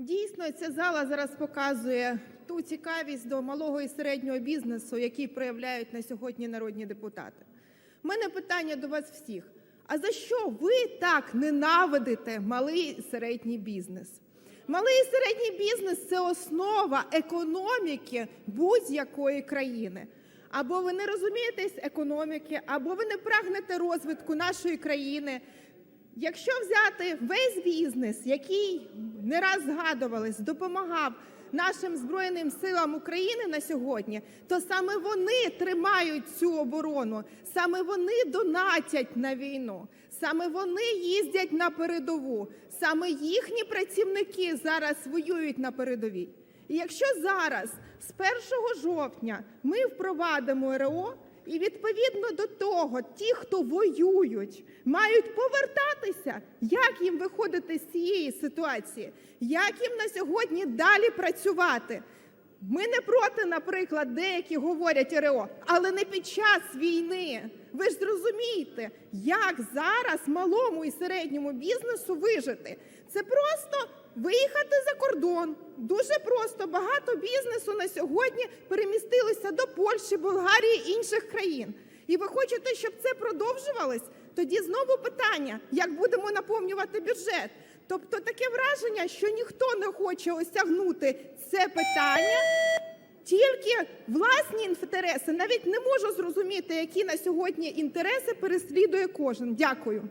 Дійсно, ця зала зараз показує ту цікавість до малого і середнього бізнесу, який проявляють на сьогодні народні депутати. У мене питання до вас всіх: а за що ви так ненавидите малий і середній бізнес? Малий і середній бізнес це основа економіки будь-якої країни. Або ви не розумієтесь економіки, або ви не прагнете розвитку нашої країни. Якщо взяти весь бізнес, який не раз згадувались, допомагав нашим Збройним силам України на сьогодні, то саме вони тримають цю оборону, саме вони донатять на війну, саме вони їздять на передову, саме їхні працівники зараз воюють на передовій. І якщо зараз, з 1 жовтня, ми впровадимо РО, і відповідно до того, ті, хто воюють, мають повертатися, як їм виходити з цієї ситуації, як їм на сьогодні далі працювати. Ми не проти, наприклад, деякі говорять РО, але не під час війни. Ви ж зрозумієте, як зараз малому і середньому бізнесу вижити. Це просто виїхати за кордон. Дуже просто багато бізнесу на сьогодні перемістилося до Польщі, Болгарії інших країн. І ви хочете, щоб це продовжувалось? Тоді знову питання: як будемо наповнювати бюджет? Тобто таке враження, що ніхто не хоче осягнути це питання, тільки власні інтереси. Навіть не можу зрозуміти, які на сьогодні інтереси переслідує кожен. Дякую.